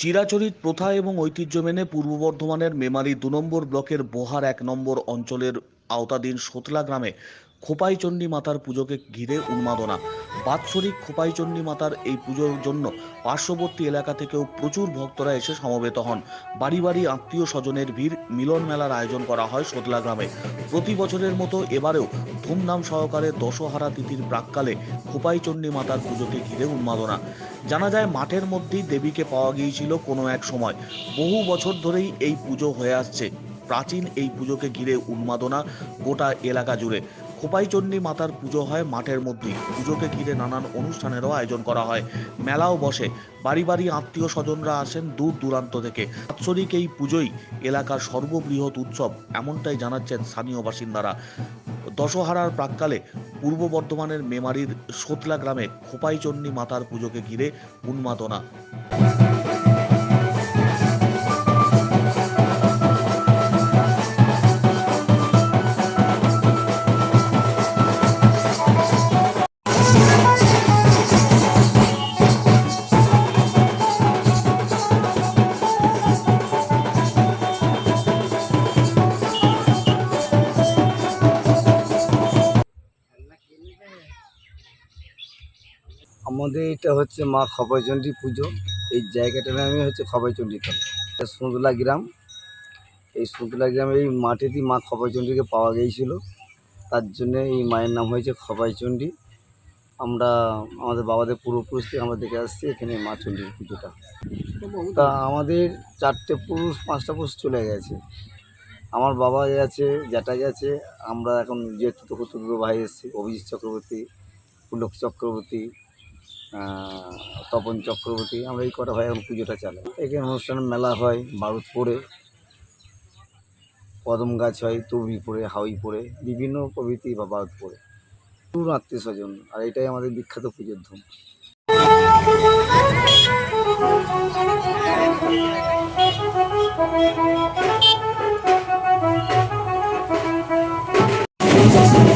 চিরাচরিত প্রথা এবং ঐতিহ্য মেনে পূর্ব বর্ধমানের মেমারি দু নম্বর ব্লকের বোহার এক নম্বর অঞ্চলের আওতাধীন সোতলা গ্রামে খোপাইচণ্ডী মাতার পুজোকে ঘিরে উন্মাদনা। বাৎসরিক খোপাইচণ্ডী মাতার এই পুজোর জন্য পার্শ্ববর্তী এলাকা থেকেও প্রচুর ভক্তরা এসে সমবেত হন। বাড়ি বাড়ি আত্মীয় স্বজনের ভিড় মিলন মেলার আয়োজন করা হয় সোতলা গ্রামে। প্রতি বছরের মতো এবারেও ধুমধাম সহকারে দশহারা তিথির প্রাককালে খোপাইচণ্ডী মাতার পুজোকে ঘিরে উন্মাদনা। জানা যায়, মাঠের মধ্যেই দেবীকে পাওয়া গিয়েছিল কোনো এক সময়। বহু বছর ধরেই এই পুজো হয়ে আসছে। প্রাচীন এই পুজোকে ঘিরে উন্মাদনা গোটা এলাকা জুড়ে। খোপাইচণ্ডী মাতার পুজো হয় মাঠের মধ্যেই। পুজোকে ঘিরে নানান অনুষ্ঠানেরও আয়োজন করা হয়। মেলাও বসে। বাড়ি বাড়ি আত্মীয় স্বজনরা আসেন দূর দূরান্ত থেকে। বাৎসরিক এই পুজোই এলাকার সর্ববৃহৎ উৎসব, এমনটাই জানাচ্ছেন স্থানীয় বাসিন্দারা। দশহারার প্রাককালে পূর্ব বর্ধমানের মেমারির সোতলা গ্রামে খোপাইচণ্ডী মাতার পুজোকে ঘিরে উন্মাদনা। আমাদের এটা হচ্ছে মা খবরচণ্ডী পুজো। এই জায়গাটার নামই হচ্ছে খবরচণ্ডী তলা এটা সুন্দলা গ্রাম। এই সুন্দলা গ্রামে এই মাঠেতেই মা খবরচণ্ডীকে পাওয়া গিয়েছিল। তার জন্য এই মায়ের নাম হয়েছে খবরচণ্ডী আমরা, আমাদের বাবাদের পূর্বপুরুষ থেকে আমরা দেখে আসছি এখানে মা চণ্ডীর পুজোটা। তা আমাদের চারটে পুরুষ, পাঁচটা পুরুষ চলে গেছে। আমার বাবা গেছে, জ্যাঠা গেছে। আমরা এখন যেহেতু তো ভাই এসেছি, অভিজিৎ চক্রবর্তী, পুলক চক্রবর্তী তপন চক্রবর্তী, আমরা এই কটা ভাই এখন পুজোটা চালাই। এখানে অনুষ্ঠান মেলা হয় বারুদ পড়ে কদম গাছ হয় তবি পড়ে হাউই পড়ে বিভিন্ন প্রভৃতি বা বারুদ পড়ে পুরো আত্মীয় স্বজন, আর এটাই আমাদের বিখ্যাত পুজোর ধুম Thank